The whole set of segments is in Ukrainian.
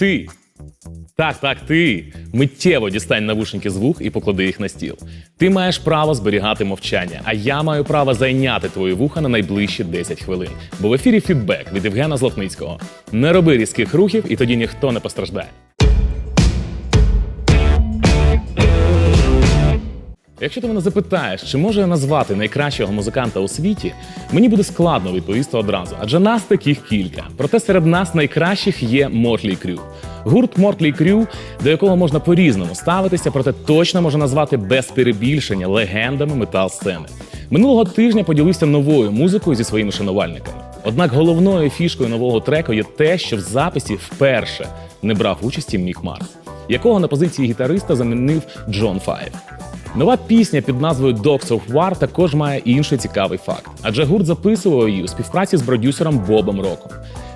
Ти. Так, так, ти. Миттєво дістань навушники з вух і поклади їх на стіл. Ти маєш право зберігати мовчання, а я маю право зайняти твої вуха на найближчі 10 хвилин. Бо в ефірі фідбек від Євгена Златницького. Не роби різких рухів, і тоді ніхто не постраждає. Якщо ти мене запитаєш, чи можу я назвати найкращого музиканта у світі, мені буде складно відповісти одразу, адже нас таких кілька. Проте серед нас найкращих є Мотлі Крю. Гурт Мотлі Крю, до якого можна по-різному ставитися, проте точно можна назвати без перебільшення легендами метал-сцени. Минулого тижня поділився новою музикою зі своїми шанувальниками. Однак головною фішкою нового треку є те, що в записі вперше не брав участі Мік Марс, якого на позиції гітариста замінив Джон Файв. Нова пісня під назвою Dogs of War також має інший цікавий факт, адже гурт записував її у співпраці з продюсером Бобом Роком,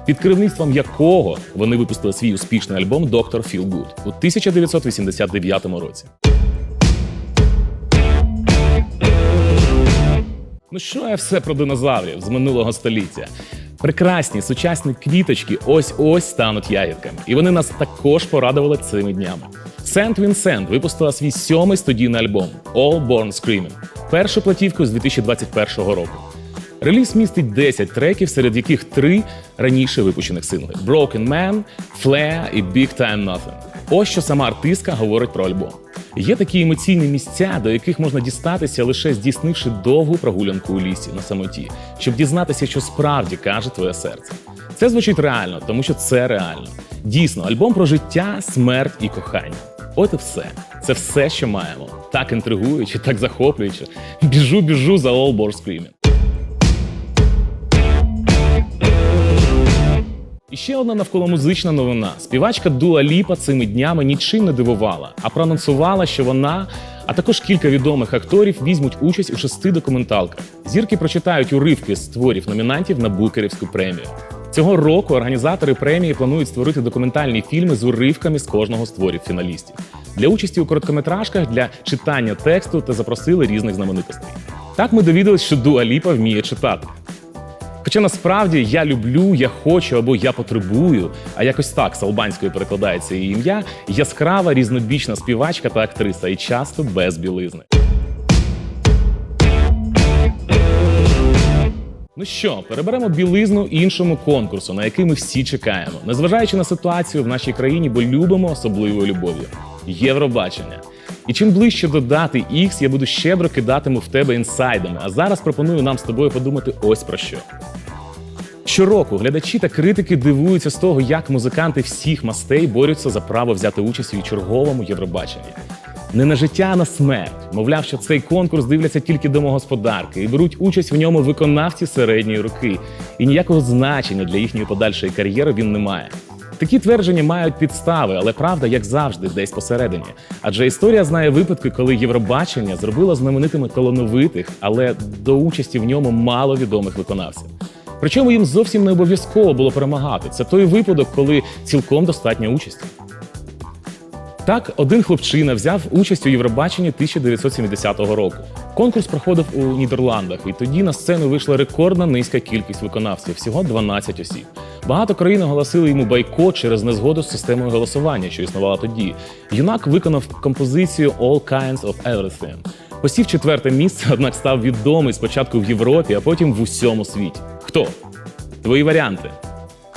під керівництвом якого вони випустили свій успішний альбом Dr. Feel Good у 1989 році. Ну що я все про динозаврів з минулого століття? Прекрасні сучасні квіточки ось-ось стануть ягідками, і вони нас також порадували цими днями. Сент Вінсент випустила свій сьомий студійний альбом All Born Screaming, першу платівку з 2021 року. Реліз містить 10 треків, серед яких три раніше випущених сингли: Broken Man, Flare і Big Time Nothing. Ось що сама артистка говорить про альбом. Є такі емоційні місця, до яких можна дістатися лише здійснивши довгу прогулянку у лісі на самоті, щоб дізнатися, що справді каже твоє серце. Це звучить реально, тому що це реально. Дійсно, альбом про життя, смерть і кохання. От і все. Це все, що маємо. Так інтригуюче, так захоплююче. Біжу, біжу за All Born Screaming. І ще одна навколомузична новина. Співачка Дуа Ліпа цими днями нічим не дивувала, а проанонсувала, що вона, а також кілька відомих акторів візьмуть участь у шести документалках. Зірки прочитають уривки з творів номінантів на Букерівську премію. Цього року організатори премії планують створити документальні фільми з уривками з кожного з творів фіналістів для участі у короткометражках, для читання тексту та запросили різних знаменитостей. Так ми довідались, що Дуа Ліпа вміє читати. Хоча насправді я люблю, я хочу або я потребую, а якось так з албанською перекладається її ім'я, яскрава різнобічна співачка та актриса, і часто без білизни. Ну що, переберемо білизну іншому конкурсу, на який ми всі чекаємо, незважаючи на ситуацію в нашій країні, бо любимо особливою любов'ю Євробачення. І чим ближче до дати X, я буду щедро кидатиму в тебе інсайдами. А зараз пропоную нам з тобою подумати ось про що. Щороку глядачі та критики дивуються з того, як музиканти всіх мастей борються за право взяти участь у черговому Євробаченні. Не на життя, а на смерть. Мовляв, що цей конкурс дивляться тільки домогосподарки і беруть участь в ньому виконавці середньої руки. І ніякого значення для їхньої подальшої кар'єри він не має. Такі твердження мають підстави, але правда, як завжди, десь посередині. Адже історія знає випадки, коли Євробачення зробило знаменитими талановитих, але до участі в ньому мало відомих виконавців. Причому їм зовсім не обов'язково було перемагати. Це той випадок, коли цілком достатньо участі. Так, один хлопчина взяв участь у Євробаченні 1970 року. Конкурс проходив у Нідерландах, і тоді на сцену вийшла рекордна низька кількість виконавців всього 12 осіб. Багато країн оголосили йому бойкот через незгоду з системою голосування, що існувала тоді. Юнак виконав композицію All Kinds of Everything. Посів четверте місце, однак став відомий спочатку в Європі, а потім в усьому світі. Хто? Твої варіанти.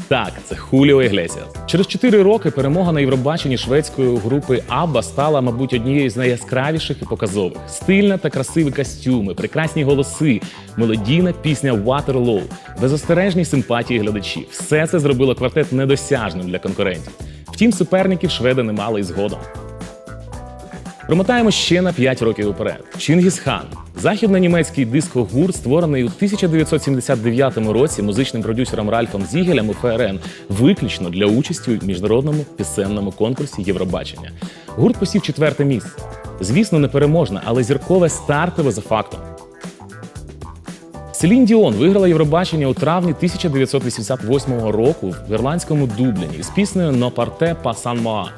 Так, це Хуліо Іглесіас. Через 4 роки перемога на Євробаченні шведської групи Абба стала, мабуть, однією з найяскравіших і показових. Стильна та красиві костюми, прекрасні голоси, мелодійна пісня Waterloo, безостережні симпатії глядачів. Все це зробило квартет недосяжним для конкурентів. Втім, суперників шведи не мали і згодом. Промотаємо ще на 5 років уперед. Чингісхан західно-німецький диско-гурт, створений у 1979 році музичним продюсером Ральфом Зігелем у ФРН, виключно для участі у міжнародному пісенному конкурсі Євробачення. Гурт посів четверте місце. Звісно, не переможне, але зіркове стартове за фактом. Селін Діон виграла Євробачення у травні 1988 року в ірландському Дубліні з піснею «Но парте па сан Моа».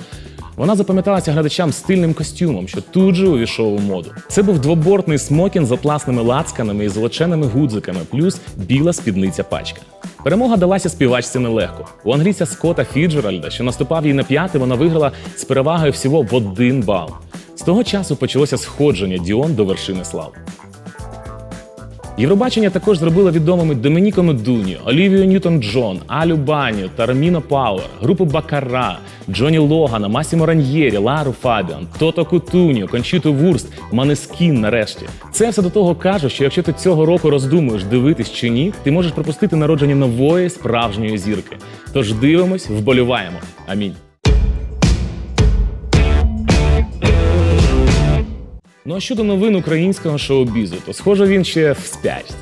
Вона запам'яталася глядачам стильним костюмом, що тут же увійшов у моду. Це був двобортний смокін з атласними лацканами і золоченими гудзиками, плюс біла спідниця пачка. Перемога далася співачці нелегко. У англійця Скотта Фіджеральда, що наступав їй на п'яти, вона виграла з перевагою всього в один бал. З того часу почалося сходження Діон до вершини слави. Євробачення також зробило відомими Домініко Медуні, Олівію Ньютон Джон, Алю Баню та Роміно Пауер, групу Бакара, Джоні Логана, Масімо Раньєрі, Лару Фабіан, Тото Кутуньо, Кончіту Вурст, Манескін нарешті. Це все до того каже, що якщо ти цього року роздумуєш дивитись чи ні, ти можеш пропустити народження нової справжньої зірки. Тож дивимось, вболіваємо. Амінь. Ну а щодо новин українського шоу-бізу, то схоже він ще в спячці.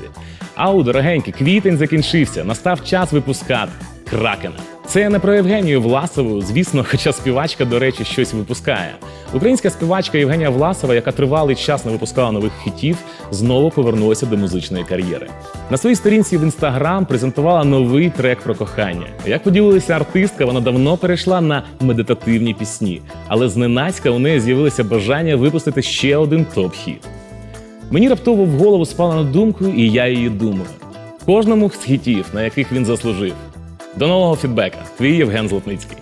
Ау, дорогенькі, квітень закінчився. Настав час випускати кракена. Це я не про Євгенію Власову, звісно, хоча співачка, до речі, щось випускає. Українська співачка Євгенія Власова, яка тривалий час не випускала нових хітів, знову повернулася до музичної кар'єри. На своїй сторінці в інстаграм презентувала новий трек про кохання. Як поділилася артистка, вона давно перейшла на медитативні пісні, але зненацька у неї з'явилося бажання випустити ще один топ-хіт. Мені раптово в голову спала на думку, і я її думаю. Кожному з хітів, на яких він заслужив. До нового фідбека. Твій Євген Золотницький.